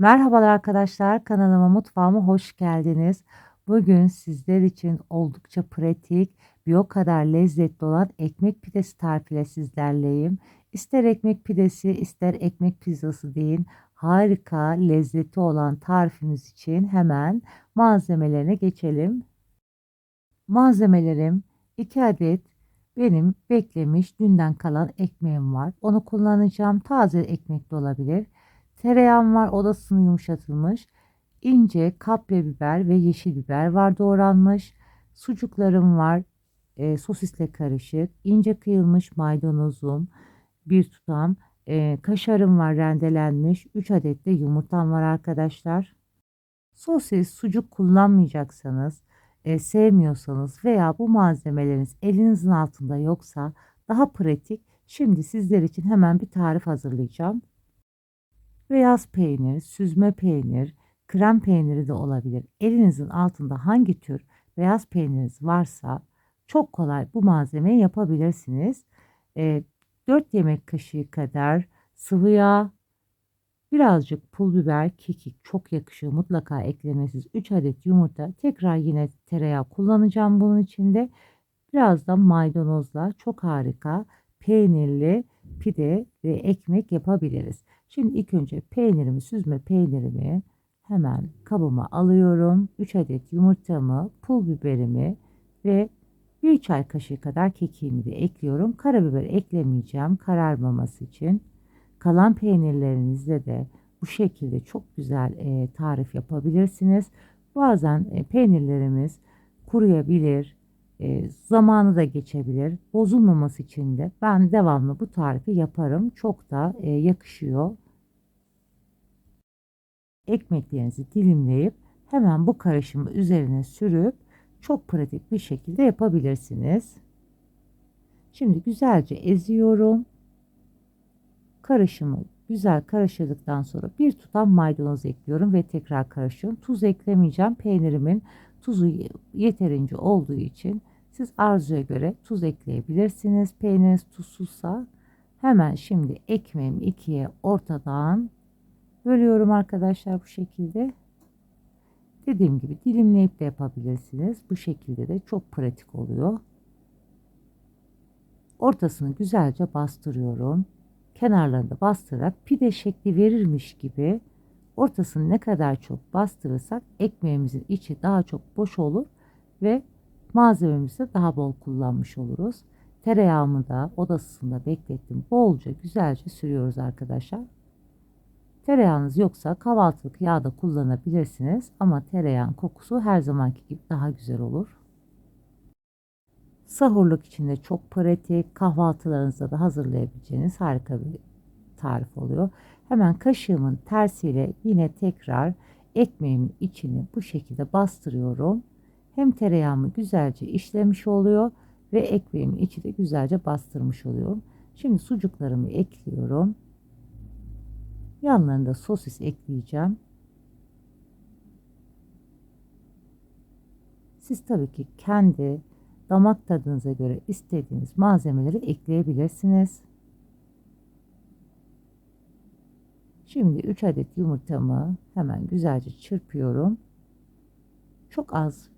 Merhabalar arkadaşlar, kanalıma mutfağıma hoş geldiniz. Bugün sizler için oldukça pratik, bir o kadar lezzetli olan ekmek pidesi tarifiyle sizlerleyim. İster ekmek pidesi, ister ekmek pizzası deyin. Harika, lezzeti olan tarifimiz için hemen malzemelerine geçelim. Malzemelerim 2 adet benim beklemiş dünden kalan ekmeğim var. Onu kullanacağım. Taze ekmek de olabilir. Tereyağım var odasını yumuşatılmış. ince kapya biber ve yeşil biber var doğranmış. Sucuklarım var e, sosisle karışık. ince kıyılmış maydanozum. Bir tutam e, kaşarım var rendelenmiş. 3 adet de yumurtam var arkadaşlar. Sosis, sucuk kullanmayacaksanız, e, sevmiyorsanız veya bu malzemeleriniz elinizin altında yoksa daha pratik. Şimdi sizler için hemen bir tarif hazırlayacağım. Beyaz peynir, süzme peynir, krem peyniri de olabilir. Elinizin altında hangi tür beyaz peyniriniz varsa çok kolay bu malzemeyi yapabilirsiniz. E, 4 yemek kaşığı kadar sıvı yağ, birazcık pul biber, kekik çok yakışıyor. Mutlaka eklemesiz 3 adet yumurta. Tekrar yine tereyağı kullanacağım bunun içinde. Biraz da maydanozla çok harika peynirli pide ve ekmek yapabiliriz. Şimdi ilk önce peynirimi, süzme peynirimi hemen kabıma alıyorum. 3 adet yumurtamı, pul biberimi ve bir çay kaşığı kadar kekiğimi de ekliyorum. Karabiber eklemeyeceğim kararmaması için. Kalan peynirlerinizle de bu şekilde çok güzel e, tarif yapabilirsiniz. Bazen e, peynirlerimiz kuruyabilir, e, zamanı da geçebilir. Bozulmaması için de ben devamlı bu tarifi yaparım. Çok da e, yakışıyor. Ekmeklerinizi dilimleyip hemen bu karışımı üzerine sürüp çok pratik bir şekilde yapabilirsiniz. Şimdi güzelce eziyorum. Karışımı güzel karıştırdıktan sonra bir tutam maydanoz ekliyorum ve tekrar karıştırıyorum. Tuz eklemeyeceğim. Peynirimin tuzu yeterince olduğu için siz arzuya göre tuz ekleyebilirsiniz. Peyniriniz tuzsuzsa hemen şimdi ekmeğimi ikiye ortadan bölüyorum arkadaşlar bu şekilde. Dediğim gibi dilimleyip de yapabilirsiniz. Bu şekilde de çok pratik oluyor. Ortasını güzelce bastırıyorum. Kenarlarını da bastırarak pide şekli verirmiş gibi ortasını ne kadar çok bastırırsak ekmeğimizin içi daha çok boş olur ve malzememizi daha bol kullanmış oluruz. Tereyağımı da odasında beklettim. Bolca güzelce sürüyoruz arkadaşlar. Tereyağınız yoksa kahvaltılık yağ da kullanabilirsiniz ama tereyağın kokusu her zamanki gibi daha güzel olur. Sahurluk için de çok pratik, kahvaltılarınızda da hazırlayabileceğiniz harika bir tarif oluyor. Hemen kaşığımın tersiyle yine tekrar ekmeğimin içini bu şekilde bastırıyorum. Hem tereyağımı güzelce işlemiş oluyor ve ekmeğimin içi de güzelce bastırmış oluyorum. Şimdi sucuklarımı ekliyorum. Yanlarında sosis ekleyeceğim. Siz tabii ki kendi damak tadınıza göre istediğiniz malzemeleri ekleyebilirsiniz. Şimdi 3 adet yumurtamı hemen güzelce çırpıyorum. Çok az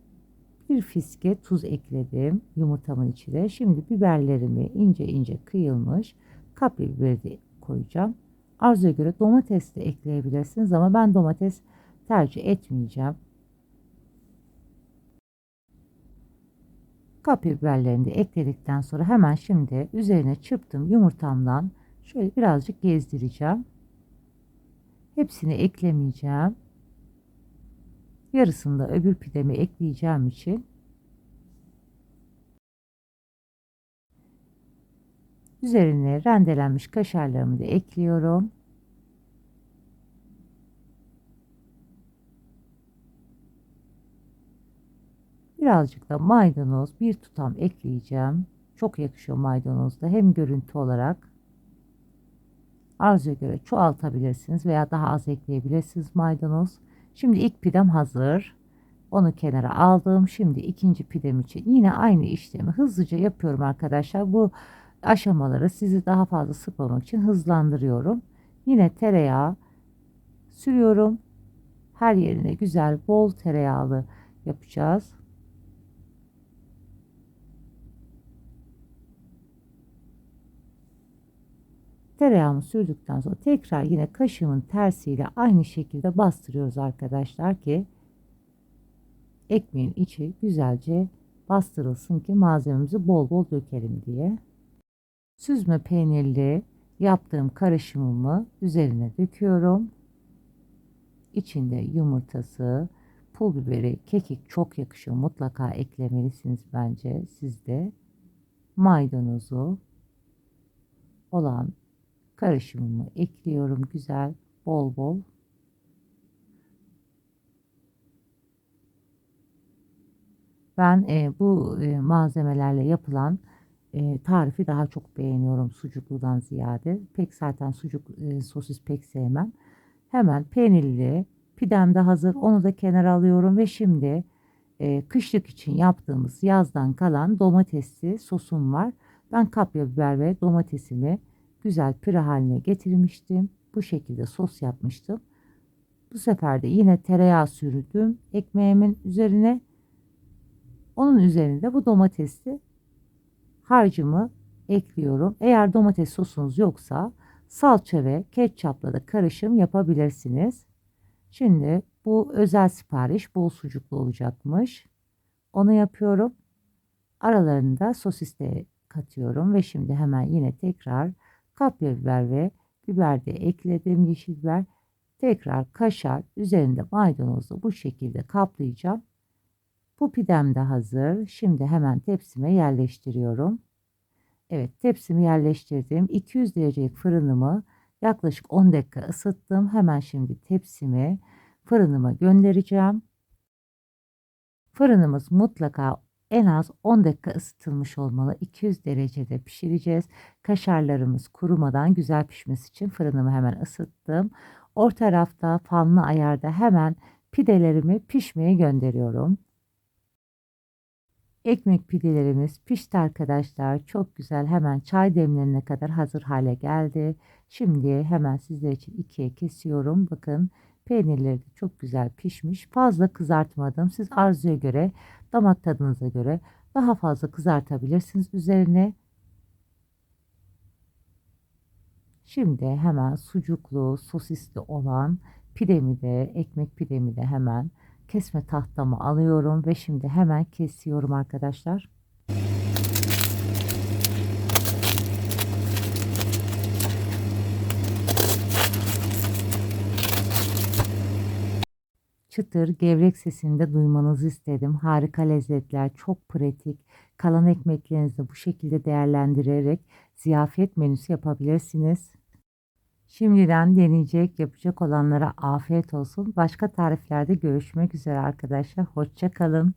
bir fiske tuz ekledim yumurtamın içine. Şimdi biberlerimi ince ince kıyılmış kapya biberi de koyacağım. Arzuya göre domates de ekleyebilirsiniz ama ben domates tercih etmeyeceğim. Kapya biberlerini de ekledikten sonra hemen şimdi üzerine çırptığım yumurtamdan şöyle birazcık gezdireceğim. Hepsini eklemeyeceğim. Yarısını da öbür pidemi ekleyeceğim için Üzerine rendelenmiş kaşarlarımı da ekliyorum. Birazcık da maydanoz bir tutam ekleyeceğim. Çok yakışıyor maydanoz da hem görüntü olarak arzuya göre çoğaltabilirsiniz veya daha az ekleyebilirsiniz maydanoz. Şimdi ilk pidem hazır. Onu kenara aldım. Şimdi ikinci pidem için yine aynı işlemi hızlıca yapıyorum arkadaşlar. Bu aşamaları sizi daha fazla sıkmamak için hızlandırıyorum. Yine tereyağı, sürüyorum. Her yerine güzel bol tereyağlı yapacağız. Tereyağımı sürdükten sonra tekrar yine kaşığımın tersiyle aynı şekilde bastırıyoruz arkadaşlar ki ekmeğin içi güzelce bastırılsın ki malzememizi bol bol dökelim diye. Süzme peynirli yaptığım karışımımı üzerine döküyorum. İçinde yumurtası, pul biberi, kekik çok yakışıyor. Mutlaka eklemelisiniz bence sizde. Maydanozu olan karışımımı ekliyorum güzel bol bol. Ben e, bu e, malzemelerle yapılan e, tarifi daha çok beğeniyorum sucukludan ziyade. Pek zaten sucuk e, sosis pek sevmem. Hemen peynirli pidem de hazır. Onu da kenara alıyorum ve şimdi e, kışlık için yaptığımız yazdan kalan domatesli sosum var. Ben kapya biber ve domatesimi güzel püre haline getirmiştim. Bu şekilde sos yapmıştım. Bu sefer de yine tereyağı sürdüm ekmeğimin üzerine. Onun üzerinde bu domatesli harcımı ekliyorum. Eğer domates sosunuz yoksa salça ve ketçapla da karışım yapabilirsiniz. Şimdi bu özel sipariş bol sucuklu olacakmış. Onu yapıyorum. Aralarında sosis de katıyorum ve şimdi hemen yine tekrar kapya biber ve biber de ekledim yeşil biber. Tekrar kaşar üzerinde maydanozla bu şekilde kaplayacağım. Bu pidem de hazır. Şimdi hemen tepsime yerleştiriyorum. Evet tepsimi yerleştirdim. 200 derecelik fırınımı yaklaşık 10 dakika ısıttım. Hemen şimdi tepsimi fırınıma göndereceğim. Fırınımız mutlaka en az 10 dakika ısıtılmış olmalı. 200 derecede pişireceğiz. Kaşarlarımız kurumadan güzel pişmesi için fırınımı hemen ısıttım. Orta tarafta fanlı ayarda hemen pidelerimi pişmeye gönderiyorum. Ekmek pidelerimiz pişti arkadaşlar. Çok güzel hemen çay demlerine kadar hazır hale geldi. Şimdi hemen sizler için ikiye kesiyorum. Bakın peynirleri de çok güzel pişmiş. Fazla kızartmadım. Siz arzuya göre, damak tadınıza göre daha fazla kızartabilirsiniz üzerine. Şimdi hemen sucuklu, sosisli olan pidemi de, ekmek pidemi de hemen kesme tahtamı alıyorum ve şimdi hemen kesiyorum arkadaşlar. Çıtır gevrek sesini de duymanızı istedim. Harika lezzetler, çok pratik. Kalan ekmeklerinizi bu şekilde değerlendirerek ziyafet menüsü yapabilirsiniz. Şimdiden deneyecek, yapacak olanlara afiyet olsun. Başka tariflerde görüşmek üzere arkadaşlar. Hoşça kalın.